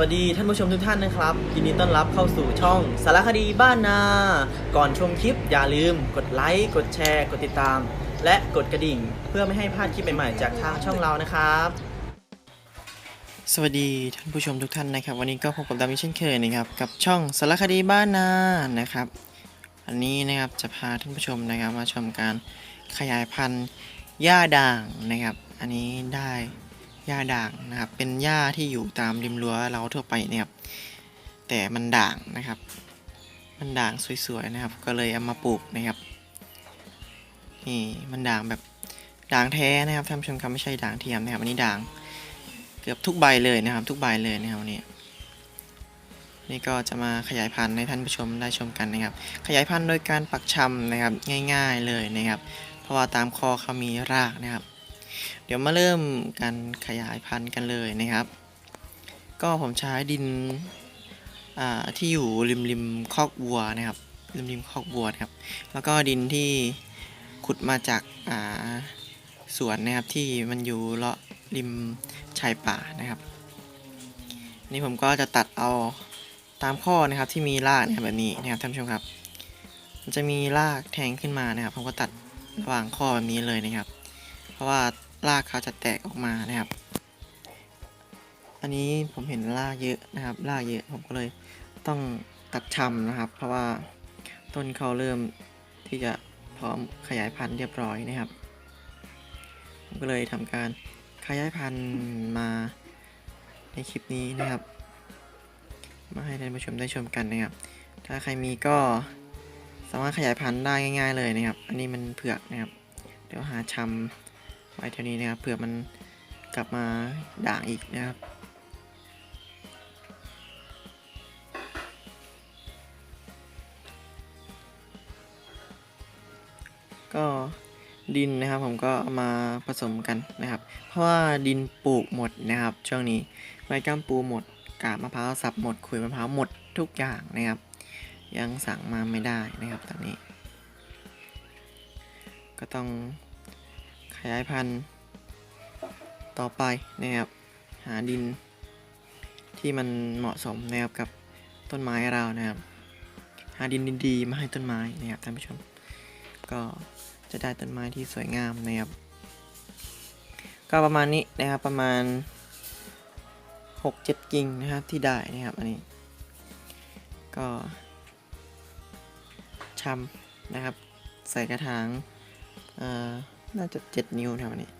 วัสดีท่านผู้ชมทุกท่านนะครับยินดีต้อนรับเข้าสู่ช่องสารคดีบ้านนา ก่อนชมคลิปอย่าลืม กดไลค์กดแชร์ กดติดตาม และกดกระดิ่ง เพื่อไม่ให้พลาดคลิปใหม่ๆจากทางช่องเรานะครับ สวัสดีท่านผู้ชมทุกท่านนะครับ วันนี้ก็พบกับดามิเช่นเคยนะครับกับช่องสารคดีบ้านนานะครับ อันนี้นะครับจะพาท่านผู้ชมนะครับมาชมการขยายพันธุ์หญ้าด่างนะครับ อันนี้ได้ หญ้าด่างนะครับ เป็นหญ้าที่อยู่ตามริมรั้วเราทั่วไปนะครับ แต่มันด่างนะครับ มันด่างสวยๆนะครับ ก็เลยเอามาปลูกนะครับนี่มันด่างแบบด่างแท้นะครับท่านผู้ชมครับไม่ใช่ด่างเทียมนะครับอันนี้ด่างเกือบทุกใบเลยนะครับ ทุกใบเลยนะครับวันนี้นี่ก็จะมาขยายพันธุ์ให้ท่านผู้ชมได้ชมกันนะครับ ขยายพันธุ์โดยการปักชำนะครับง่าย ๆเลยนะครับ เพราะว่าตามคอเขามีรากนะครับ เดี๋ยวมาเริ่มการขยายพันธุ์กันเลยนะครับ ก็ผมใช้ดินที่อยู่ริมริมคอกวัวนะครับริมริมคอกวัวนะครับ แล้วก็ดินที่ขุดมาจากาสวนนะครับที่มันอยู่เลาะริมชายป่านะครับ นี่ผมก็จะตัดเอาตามข้อนะครับที่มีรากนะครับแบบนี้นะครับท่านผู้ชมครับ มันจะมีรากแทงขึ้นมานะครับ ผมก็ตัดระหว่างข้อแบบนี้เลยนะครับ เพราะว่า รากเขาจะแตกออกมานะครับ อันนี้ผมเห็นรากเยอะนะครับรากเยอะผมก็เลยต้องตัดชำนะครับ เพราะว่าต้นเขาเริ่มที่จะพร้อมขยายพันธุ์เรียบร้อยนะครับ ผมก็เลยทำการขยายพันธุ์มาในคลิปนี้นะครับ มาให้ท่านผู้ชมได้ชมกันนะครับ ถ้าใครมีก็สามารถขยายพันธุ์ได้ง่าย ๆ เลยนะครับ อันนี้มันเผือกนะครับ เดี๋ยวหาชำ ไว้เท่านี้นะครับเผื่อมันกลับมาด่างอีกนะครับก็ดินนะครับผมก็ามาผสมกันนะครับ เพราะว่าดินปลูกหมดนะครับ ช่วงนี้ใบก้ามปูหมด กาบมะพร้าวสับหมดขุยมะพร้าวหมดทุกอย่างนะครับ ยังสั่งมาไม่ได้นะครับตอนนี้ ก็ต้อง ขยายพันธุ์ ต่อไปนะครับหาดินที่มันเหมาะสมนะครับกับต้นไม้เรานะครับ หาดินดีๆมาให้ต้นไม้นะครับท่านผู้ชม ก็จะได้ต้นไม้ที่สวยงามนะครับ ก็ประมาณนี้นะครับประมาณ 6-7 กิ่งนะครับที่ได้นะครับอันนี้ ก็ชำนะครับ ใส่กระถางเอ่อ น่าจะ7นิ้วนะครันนี้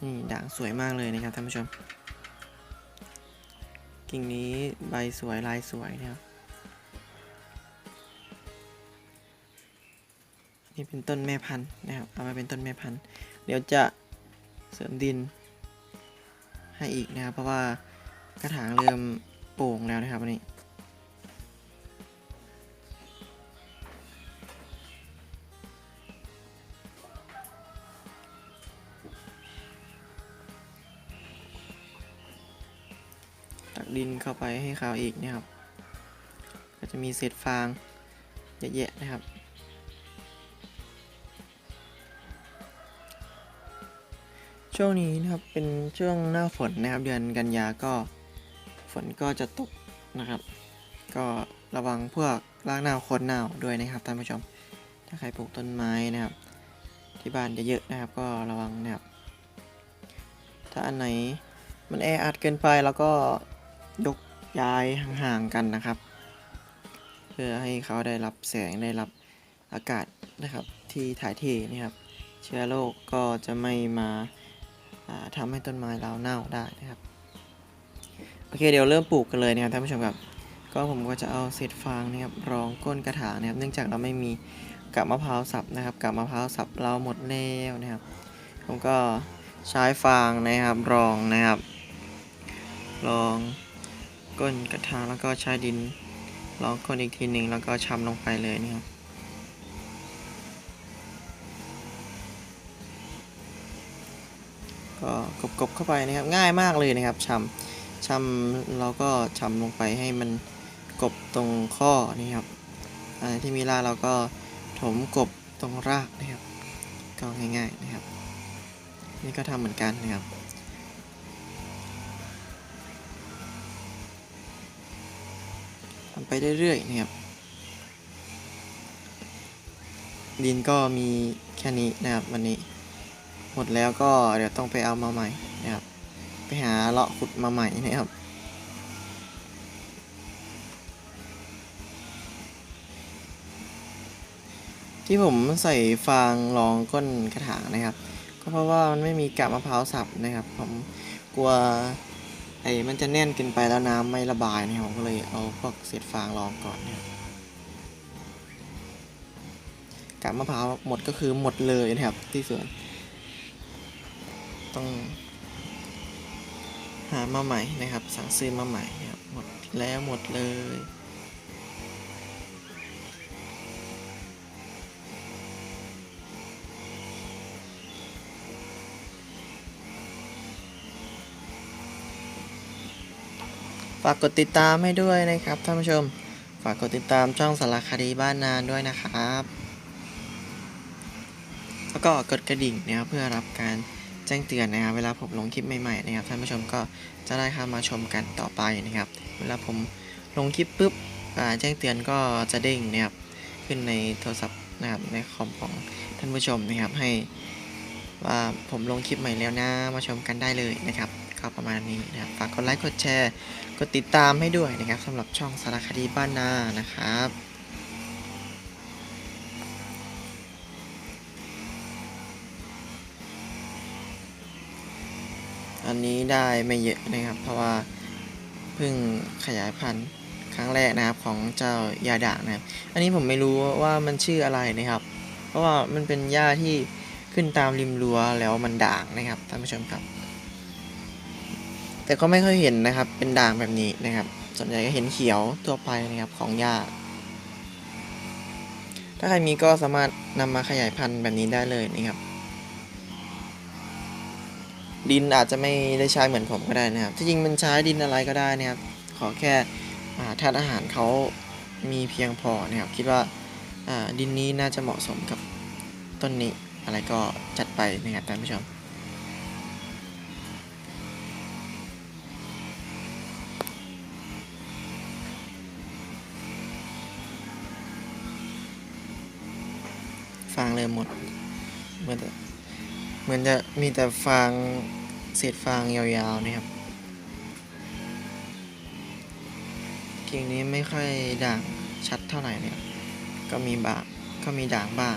นี่ด่างสวยมากเลยนะครับท่านผู้ชม กิ่งนี้ใบสวยลายสวยนะครับ นี่เป็นต้นแม่พันธุ์นะครับ เอามาเป็นต้นแม่พันธุ์ เดี๋ยวจะเสริมดิน ให้อีกนะครับ เพราะว่ากระถางเริ่มโป่งแล้วนะครับวันนี้ ดินเข้าไปให้เขาอีกนะครับ ก็จะมีเศษฟางเยอะแยะนะครับ ช่วงนี้นะครับเป็นช่วงหน้าฝนนะครับเดือนกันยาก็ฝนก็จะตกนะครับ ก็ระวังพวกรากเน่าโคนเน่าด้วยนะครับท่านผู้ชม ถ้าใครปลูกต้นไม้นะครับ ที่บ้านเยอะๆนะครับ ก็ระวังนะครับ ถ้าอันไหนมันแออัดเกินไปแล้วก็ ยกย้ายห่างๆกันนะครับ เพื่อให้เขาได้รับแสงได้รับอากาศนะครับที่ถ่ายเทนะครับ เชื้อโรคก็จะไม่มาาทำให้ต้นไม้เราเน่าได้นะครับโอเคเดี๋ยวเริ่มปลูกกันเลยนะครับท่านผู้ชมครับก็ผมก็จะเอาเศษฟางนะครับรองก้นกระถางนะครับ เนื่องจากเราไม่มีกับมะพร้าวสับนะครับกับมะพร้าวสับเราหมดแล้วนะครับ ผมก็ใช้ฟางนะครับรองนะครับรอง ก้นกระถางแล้วก็ใช้ดินรองก้นอีกทีหนึ่งแล้วก็ชำลงไปเลยนะครับก็กบๆเข้าไปนะครับง่ายมากเลยนะครับชำชำเราก็ชำลงไปให้มันกบตรงข้อนี่ครับอะไรที่มีรากเราก็ถมกบตรงรากนะครับก็ง่ายๆนะครับ นี่ก็ทำเหมือนกันนะครับำไปเรื่อยๆนะครับ ดินก็มีแค่นี้นะครับวันนี้ หมดแล้วก็เดี๋ยวต้องไปเอามาใหม่นะครับ ไปหาเลาะขุดมาใหม่นะครับที่ผมใส่ฟางรองก้นกระถางนะครับ ก็เพราะว่ามันไม่มีกาบมะพร้าวสับนะครับ ผมกลัว ไอ้มันจะแน่นเกินไปแล้วน้ำไม่ระบายนะครับผมก็เลยเอาพวกเศษฟางรองก่อนนะครับกาบมะพร้าวหมดก็คือหมดเลยนะครับที่สวน ต้อง หามาใหม่นะครับ สั่งซื้อมาใหม่นะครับหมดแล้วหมดเลย ฝากกดติดตามให้ด้วยนะครับท่านผู้ชม ฝากกดติดตามช่องสารคดีบ้านนานด้วยนะครับ แล้วก็กดกระดิ่งนะครับเพื่อรับการแจ้งเตือนนะครับเวลาผมลงคลิปใหม่ๆนะครับท่านผู้ชมก็จะได้เข้ามาชมกันต่อไปนะครับ เวลาผมลงคลิปปุ๊บแจ้งเตือนก็จะเด้งนะครับขึ้นในโทรศัพท์นะครับในคอมของท่านผู้ชมนะครับให้ว่าผมลงคลิปใหม่แล้วนะมาชมกันได้เลยนะครับ ก็ประมาณนี้นะครับฝากกดไลค์กดแชร์ กดติดตามให้ด้วยนะครับสำหรับช่องสารคดีบ้านนานะครับอันนี้ได้ไม่เยอะนะครับ เพราะว่าเพิ่งขยายพันธุ์ครั้งแรกนะครับของเจ้ายาด่างนะครับ อันนี้ผมไม่รู้ว่ามันชื่ออะไรนะครับ เพราะว่ามันเป็นหญ้าที่ขึ้นตามริมรั้วแล้วมันด่างนะครับท่านผู้ชมครับ แต่ก็ไม่ค่อยเห็นนะครับ เป็นด่างแบบนี้นะครับ ส่วนใหญ่ก็เห็นเขียวทั่วไปนะครับของหญ้า ถ้าใครมีก็สามารถนำมาขยายพันธุ์แบบนี้ได้เลยนะครับ ดินอาจจะไม่ได้ใช้เหมือนผมก็ได้นะครับ ที่จริงมันใช้ดินอะไรก็ได้นะครับ ขอแค่ธาตุอาหารเขามีเพียงพอนะครับ คิดว่าดินนี้น่าจะเหมาะสมกับต้นนี้อะไรก็จัดไปนะครับท่านผู้ชม ฟางเลยหมดเหมือนจะเหมือนจะมีแต่ฟางเศษฟางยาวๆนะครับกิ่งนี้ไม่ค่อยด่างชัดเท่าไหร่เนี่ยก็มีบางก็มีด่างบ้าง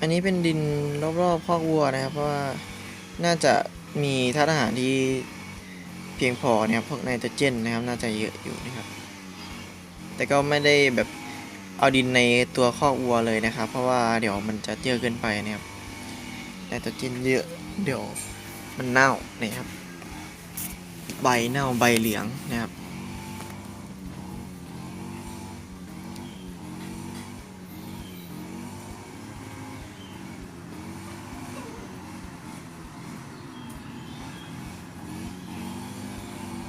อันนี้เป็นดินรอบๆคอกวัวนะครับ เพราะว่าน่าจะมีธาตุอาหารที่เพียงพอนะครับพวกไนโตรเจนนะครับ น่าจะเยอะอยู่นะครับ แต่ก็ไม่ได้แบบเอาดินในตัวคอกวัวเลยนะครับ เพราะว่าเดี๋ยวมันจะเยอะเกินไปนะครับไนโตรเจนเยอะเดี๋ยวมันเน่านะครับ ใบเน่าใบเหลืองนะครับ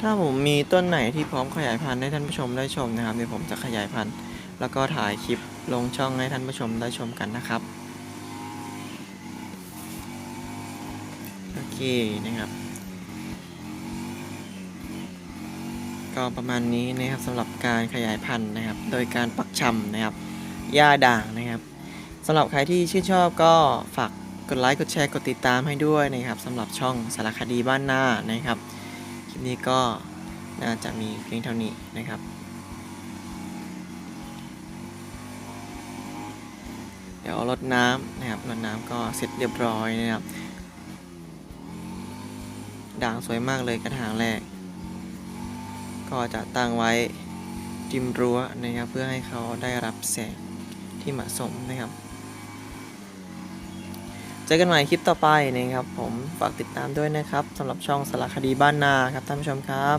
ถ้าผมมีต้นไหนที่พร้อมขยายพันธุ์ให้ท่านผู้ชมได้ชมนะครับเดี๋ยวผมจะขยายพันธุ์ แล้วก็ถ่ายคลิปลงช่องให้ท่านผู้ชมได้ชมกันนะครับโอเคนะครับ ก็ประมาณนี้นะครับสำหรับการขยายพันธุ์นะครับ โดยการปักชำนะครับหญ้าด่างนะครับสำหรับใครที่ชื่นชอบก็ฝากกดไลค์กดแชร์กดติดตามให้ด้วยนะครับสำหรับช่องสารคดีบ้านหน้านะครับ นี้ก็น่าจะมีเพียงเท่านี้นะครับเดี๋ยวรดน้ำนะครับรดน้ำก็เสร็จเรียบร้อยนะครับ ด่างสวยมากเลยกระถางแรก ก็จะตั้งไว้ริมรั้วนะครับ เพื่อให้เขาได้รับแสงที่เหมาะสมนะครับ เจอกันใหม่คลิปต่อไปนะครับ ผมฝากติดตามด้วยนะครับสำหรับช่องสารคดีบ้านนาครับท่านผู้ชมครับ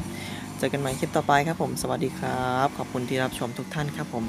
เจอกันใหม่คลิปต่อไปครับผมสวัสดีครับ ขอบคุณที่รับชมทุกท่านครับผม